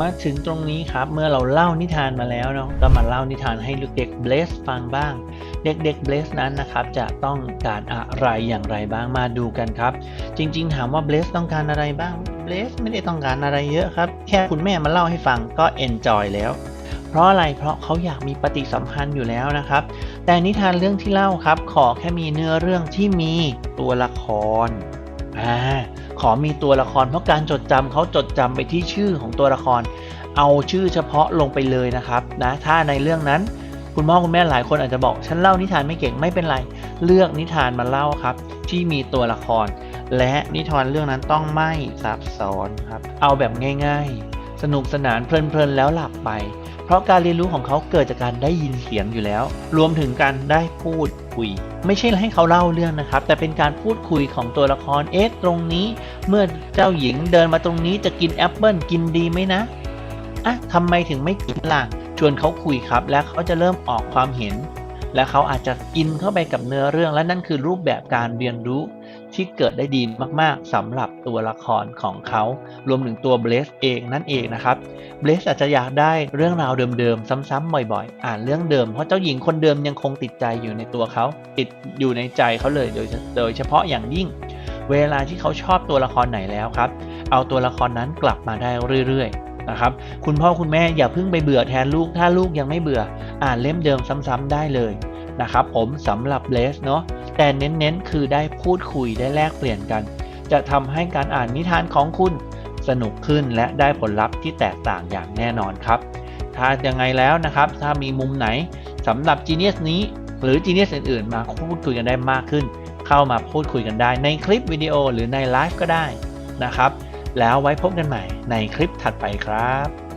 มาถึงตรงนี้ครับ เมื่อเราเล่านิทานมาแล้วเนาะก็มาเล่านิทานให้เด็กๆเบลสฟังบ้าง เด็กๆเบลสนั้นนะครับ จะต้องการอะไรอย่างไรบ้างมาดูกันครับ จริง ๆ ถามว่าเบลสต้องการอะไรบ้างเบลสไม่ได้ต้องการอะไรเยอะครับ แค่คุณแม่มาเล่าให้ฟังก็เอนจอยแล้วเพราะอะไร เพราะเขาอยากมีปฏิสัมพันธ์อยู่แล้วนะครับ แต่นิทานเรื่องที่เล่าครับ ขอแค่มีเนื้อเรื่องที่มีตัวละคร อ่า ขอมีตัวละคร เพราะการจดจำเขาจดจำไปที่ชื่อของตัวละคร เอาชื่อเฉพาะลงไปเลยนะครับนะถ้าในเรื่องนั้นคุณพ่อคุณแม่หลายคนอาจจะบอกฉันเล่านิทานไม่เก่งไม่เป็นไร เลือกนิทานมาเล่าครับ ที่มีตัวละคร และนิทานเรื่องนั้นต้องไม่ซับซ้อนครับเอาแบบง่าย ๆ สนุกสนานเพลินๆแล้วหลับไป เพราะการเรียนรู้ของเขาเกิดจากการได้ยินเสียงอยู่แล้ว รวมถึงการได้พูดคุย ไม่ใช่ให้เขาเล่าเรื่องนะครับ แต่เป็นการพูดคุยของตัวละครเอ๊ะตรงนี้ เมื่อเจ้าหญิงเดินมาตรงนี้จะกินแอปเปิลกินดีไหมนะอะทำไมถึงไม่กินล่ะชวนเขาคุยครับ และเขาจะเริ่มออกความเห็น และเขาอาจจะอินเข้าไปกับเนื้อเรื่อง และนั่นคือรูปแบบการเรียนรู้ที่เกิดได้ดีมากๆสำหรับตัวละครของเขารวมถึงตัวเบลสเองนั่นเองนะครับเบลสอาจจะอยากได้เรื่องราวเดิมๆซ้ำๆบ่อยๆ อ่านเรื่องเดิมเพราะเจ้าหญิงคนเดิมยังคงติดใจอยู่ในตัวเขาติดอยู่ในใจเขาเลยโดยโดยเฉพาะอย่างยิ่ง เวลาที่เขาชอบตัวละครไหนแล้วครับ เอาตัวละครนั้นกลับมาได้เรื่อยๆ นะครับ คุณพ่อคุณแม่อย่าเพิ่งไปเบื่อแทนลูก ถ้าลูกยังไม่เบื่อ อ่านเล่มเดิมซ้ำๆได้เลยนะครับ ผมสำหรับเบสเนาะแต่เน้นๆ คือได้พูดคุยได้แลกเปลี่ยนกัน จะทำให้การอ่านนิทานของคุณสนุกขึ้นและได้ผลลัพธ์ที่แตกต่างอย่างแน่นอนครับ ถ้ายังไงแล้วนะครับ ถ้ามีมุมไหนสำหรับ Genius นี้ หรือ Genius อื่นๆ มาพูดคุยกันได้มากขึ้น เข้ามาพูดคุยกันได้ในคลิปวิดีโอหรือในไลฟ์ก็ได้นะครับ แล้วไว้พบกันใหม่ในคลิปถัดไปครับ